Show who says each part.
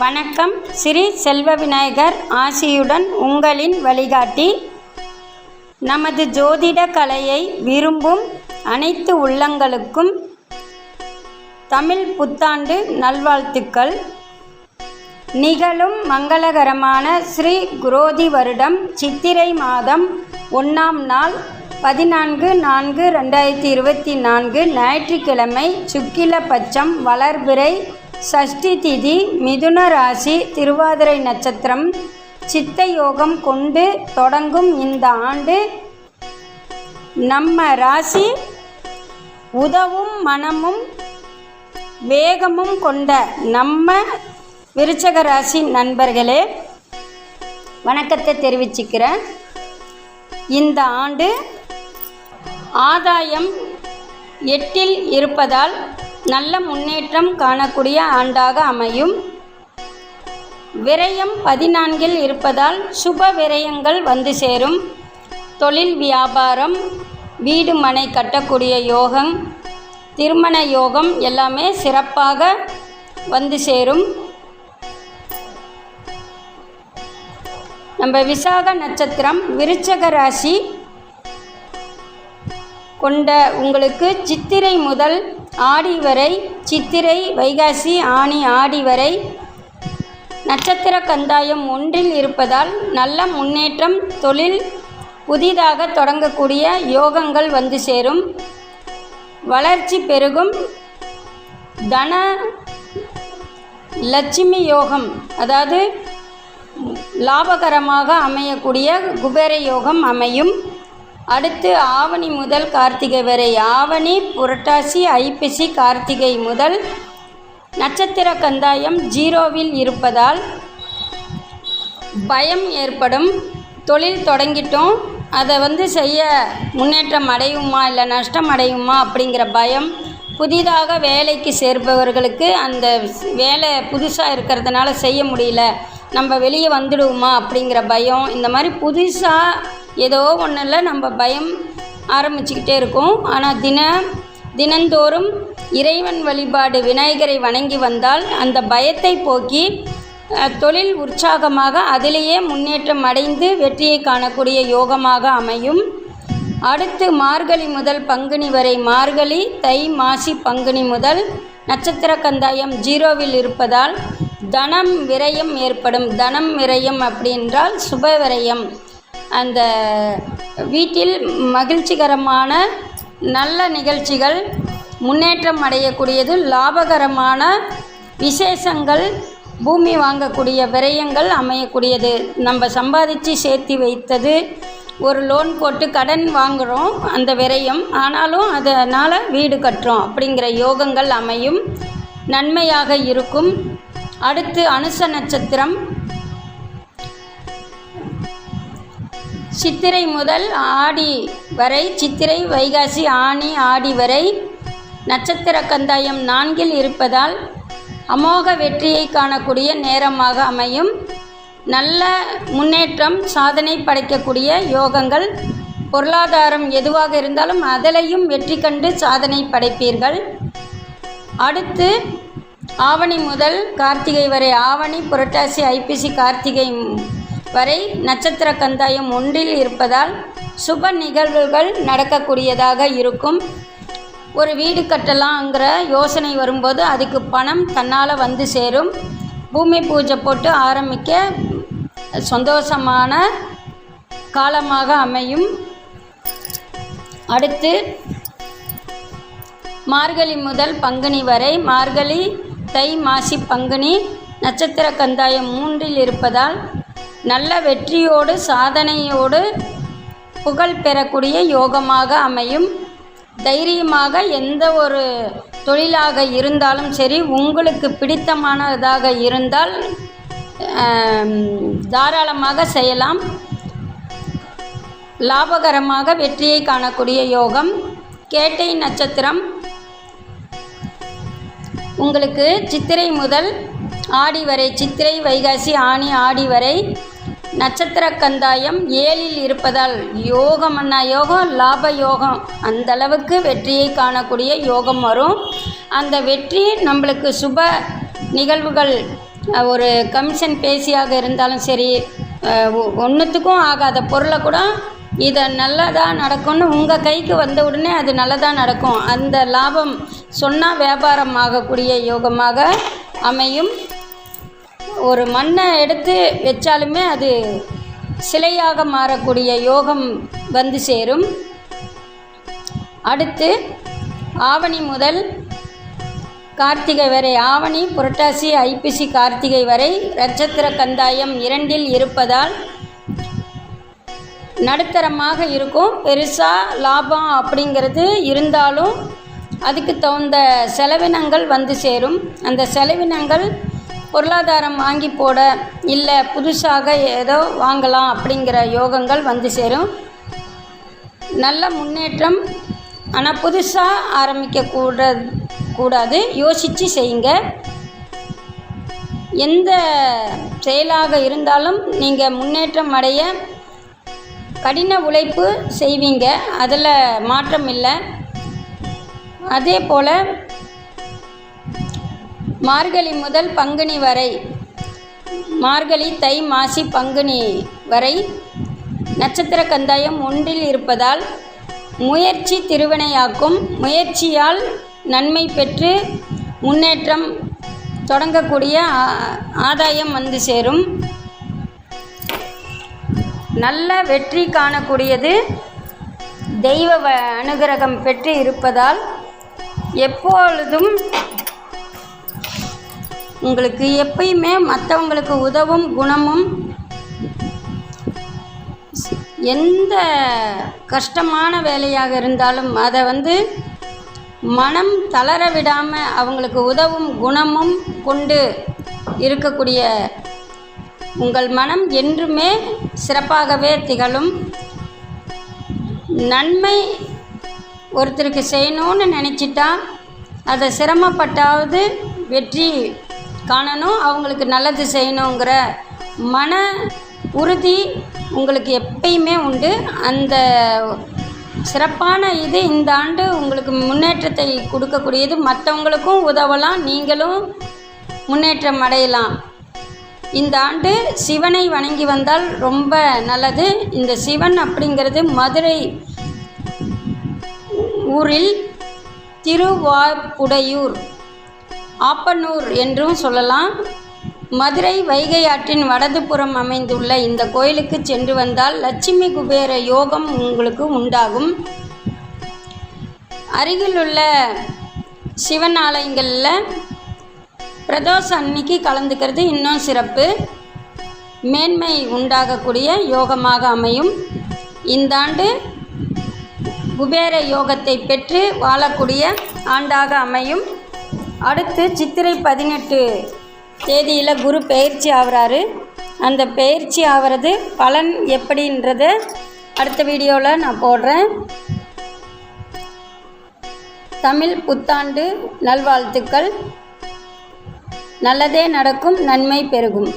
Speaker 1: வணக்கம். ஸ்ரீ செல்வ விநாயகர் ஆசியுடன் உங்களின் வழிகாட்டி. நமது ஜோதிட கலையை விரும்பும் அனைத்து உள்ளங்களுக்கும் தமிழ் புத்தாண்டு நல்வாழ்த்துக்கள். நிகழும் மங்களகரமான ஸ்ரீ குரோதி வருடம் சித்திரை மாதம் ஒன்றாம் நாள் பதினான்கு நான்கு ரெண்டாயிரத்தி இருபத்தி நான்கு ஞாயிற்றுக்கிழமை சுக்கில பட்சம் வளர்பிறை சஷ்டி திதி மிதுன ராசி திருவாதிரை நட்சத்திரம். சித்த யோகம் கொண்டு தொடங்கும் இந்த ஆண்டு நம்ம ராசி உதவும் மனமும் வேகமும் கொண்ட நம்ம விருச்சக ராசி நண்பர்களே வணக்கத்தை தெரிவிச்சுக்கிறேன். இந்த ஆண்டு ஆதாயம் எட்டில் இருப்பதால் நல்ல முன்னேற்றம் காணக்கூடிய ஆண்டாக அமையும். விரயம் பதினான்கில் இருப்பதால் சுப விரயங்கள் வந்து சேரும். தொழில் வியாபாரம் வீடு மனை கட்டக்கூடிய யோகம் திருமண யோகம் எல்லாமே சிறப்பாக வந்து சேரும். நம்ம விசாக நட்சத்திரம் விருச்சக ராசி கொண்ட உங்களுக்கு சித்திரை முதல் ஆடி வரை சித்திரை வைகாசி ஆணி ஆடி வரை நட்சத்திர கந்தாயம் ஒன்றில் இருப்பதால் நல்ல முன்னேற்றம் தொழில் புதிதாக தொடங்கக்கூடிய யோகங்கள் வந்து சேரும். வளர்ச்சி பெருகும். தன லட்சுமி யோகம் அதாவது லாபகரமாக அமையக்கூடிய குபேர யோகம் அமையும். அடுத்து ஆவணி முதல் கார்த்திகை வரை. ஆவணி புரட்டாசி ஐப்பசி கார்த்திகை முதல் நட்சத்திர கந்தாயம் ஜீரோவில் இருப்பதால் பயம் ஏற்படும். தொழில் தொடங்கிட்டோம். அதை வந்து செய்ய முன்னேற்றம் அடையுமா இல்லை நஷ்டம் அடையுமா அப்படிங்கிற பயம் புதிதாக வேலைக்கு சேர்பவர்களுக்கு அந்த வேலை புதுசாக இருக்கிறதுனால செய்ய முடியல. நம்ம வெளியே வந்துடுவோமா அப்படிங்கிற பயம் இந்த மாதிரி புதுசாக ஏதோ ஒன்றில் நம்ம பயம் ஆரம்பிச்சுக்கிட்டே இருக்கோம். ஆனால் தின தினந்தோறும் இறைவன் வழிபாடு விநாயகரை வணங்கி வந்தால் அந்த பயத்தை போக்கி தொழில் உற்சாகமாக அதிலேயே முன்னேற்றம் அடைந்து வெற்றியை காணக்கூடிய யோகமாக அமையும். அடுத்து மார்கழி முதல் பங்குனி வரை மார்கழி தை மாசி பங்குனி முதல் நட்சத்திர கந்தாயம் ஜீரோவில் இருப்பதால் தனம் விரயம் ஏற்படும். தனம் விரயம் அப்படின்றால் சுப விரயம். அந்த வீட்டில் மகிழ்ச்சிகரமான நல்ல நிகழ்ச்சிகள் முன்னேற்றம் அடையக்கூடியது லாபகரமான விசேஷங்கள் பூமி வாங்கக்கூடிய விரயங்கள் அமையக்கூடியது. நம்ம சம்பாதிச்சு சேர்த்து வைத்தது ஒரு லோன் போட்டு கடன் வாங்குகிறோம் அந்த விரயம். ஆனாலும் அதனால் வீடு கட்டுறோம். அப்படிங்கிற யோகங்கள் அமையும். நன்மையாக இருக்கும். அடுத்து அனுச நட்சத்திரம். சித்திரை முதல் ஆடி வரை சித்திரை வைகாசி ஆனி ஆடி வரை நட்சத்திர கந்தாயம் நான்கில் இருப்பதால் அமோக வெற்றியை காணக்கூடிய நேரமாக அமையும். நல்ல முன்னேற்றம் சாதனை படைக்கக்கூடிய யோகங்கள் பொருளாதாரம் எதுவாக இருந்தாலும் அதிலையும் வெற்றி கண்டு சாதனை படைப்பீர்கள். அடுத்து ஆவணி முதல் கார்த்திகை வரை ஆவணி புரட்டாசி ஐப்பசி கார்த்திகை வரை நட்சத்திர கந்தாயம் ஒன்றில் இருப்பதால் சுப நிகழ்வுகள் நடக்கக்கூடியதாக இருக்கும். ஒரு வீடு கட்டலாங்கிற யோசனை வரும்போது அதுக்கு பணம் தன்னால் வந்து சேரும். பூமி பூஜை போட்டு ஆரம்பிக்க சந்தோஷமான காலமாக அமையும். அடுத்து மார்கழி முதல் பங்குனி வரை மார்கழி தை மாசி பங்குனி நட்சத்திர கந்தாயம் மூன்றில் இருப்பதால் நல்ல வெற்றியோடு சாதனையோடு புகழ் பெறக்கூடிய யோகமாக அமையும். தைரியமாக எந்த ஒரு தொழிலாக இருந்தாலும் சரி உங்களுக்கு பிடித்தமானதாக இருந்தால் தாராளமாக செய்யலாம். லாபகரமாக வெற்றியை காணக்கூடிய யோகம். கேட்டை நட்சத்திரம் உங்களுக்கு சித்திரை முதல் ஆடி வரை சித்திரை வைகாசி ஆனி ஆடி வரை நட்சத்திர கந்தாயம் ஏழில் இருப்பதால் யோகம்னா யோகம் லாப யோகம் அந்த அளவுக்கு வெற்றியை காணக்கூடிய யோகம் வரும். அந்த வெற்றி நம்மளுக்கு சுப நிகழ்வுகள் ஒரு கமிஷன் பேசியாக இருந்தாலும் சரி ஒன்றுத்துக்கும் ஆகாத பொருளை கூட இதை நல்லதாக நடக்கும்னு உங்கள் கைக்கு வந்த உடனே அது நல்லதாக நடக்கும். அந்த லாபம் சொன்னால் வியாபாரம் ஆகக்கூடிய யோகமாக அமையும். ஒரு மண்ணை எடுத்து வச்சாலுமே அது சிலையாக மாறக்கூடிய யோகம் வந்து சேரும். அடுத்து ஆவணி முதல் கார்த்திகை வரை ஆவணி புரட்டாசி ஐப்பசி கார்த்திகை வரை நட்சத்திர கந்தாயம் இரண்டில் இருப்பதால் நடுத்தரமாக இருக்கும். பெருசாக லாபம் அப்படிங்கிறது இருந்தாலும் அதுக்கு தகுந்த செலவினங்கள் வந்து சேரும். அந்த செலவினங்கள் பொருளாதாரம் வாங்கி போட இல்லை புதுசாக ஏதோ வாங்கலாம் அப்படிங்கிற யோகங்கள் வந்து சேரும். நல்ல முன்னேற்றம். ஆனால் புதுசாக ஆரம்பிக்க கூட கூடாது. யோசித்து செய்யுங்க. எந்த செயலாக இருந்தாலும் நீங்கள் முன்னேற்றம் அடைய கடின உழைப்பு செய்வீங்க. அதில் மாற்றம் இல்லை. அதே போல் மார்கழி முதல் பங்குனி வரை மார்கழி தை மாசி பங்குனி வரை நட்சத்திர கந்தாயம் ஒன்றில் இருப்பதால் முயற்சி திருவினையாக்கும் முயற்சியால் நன்மை பெற்று முன்னேற்றம் தொடங்கக்கூடிய ஆ- ஆதாயம் வந்து சேரும். நல்ல வெற்றி காணக்கூடியது தெய்வ வ- அனுகிரகம் பெற்று இருப்பதால் எப்பொழுதும் உங்களுக்கு எப்பயுமே மற்றவங்களுக்கு உதவும் குணமும் எந்த கஷ்டமான வேலையாக இருந்தாலும் அதை வந்து மனம் தளர விடாமல் அவங்களுக்கு உதவும் குணமும் கொண்டு இருக்கக்கூடிய உங்கள் மனம் என்றுமே சிறப்பாகவே திகழும். நன்மை ஒருத்தருக்கு செய்யணும்னு நினச்சிட்டா அதை சிரமப்பட்டாவது வெற்றி காணணும் அவங்களுக்கு நல்லது செய்யணுங்கிற மன உறுதி உங்களுக்கு எப்பயுமே உண்டு. அந்த சிறப்பான இது இந்த ஆண்டு உங்களுக்கு முன்னேற்றத்தை கொடுக்கக்கூடியது. மற்றவங்களுக்கும் உதவலாம் நீங்களும் முன்னேற்றம் அடையலாம். இந்த ஆண்டு சிவனை வணங்கி வந்தால் ரொம்ப நல்லது. இந்த சிவன் அப்படிங்கிறது மதுரை ஊரில் திருவாப்புடையூர் ஆப்பனூர் என்றும் சொல்லலாம். மதுரை வைகை ஆற்றின் வடதுபுறம் அமைந்துள்ள இந்த கோயிலுக்கு சென்று வந்தால் லட்சுமி குபேர யோகம் உங்களுக்கு உண்டாகும். அருகிலுள்ள சிவன் ஆலயங்களில் பிரதோஷம் அன்னைக்கு கலந்துக்கிறது இன்னும் சிறப்பு. மேன்மை உண்டாகக்கூடிய யோகமாக அமையும். இந்த ஆண்டு குபேர யோகத்தை பெற்று வாழக்கூடிய ஆண்டாக அமையும். அடுத்து சித்திரை பதினெட்டு தேதியில் குரு பெயர்ச்சி ஆகிறாரு அந்த பெயர்ச்சி ஆகிறது பலன் எப்படின்றத அடுத்த வீடியோவில் நான் போடுறேன். தமிழ் புத்தாண்டு நல்வாழ்த்துக்கள். நல்லதே நடக்கும் நன்மை பெருகும்.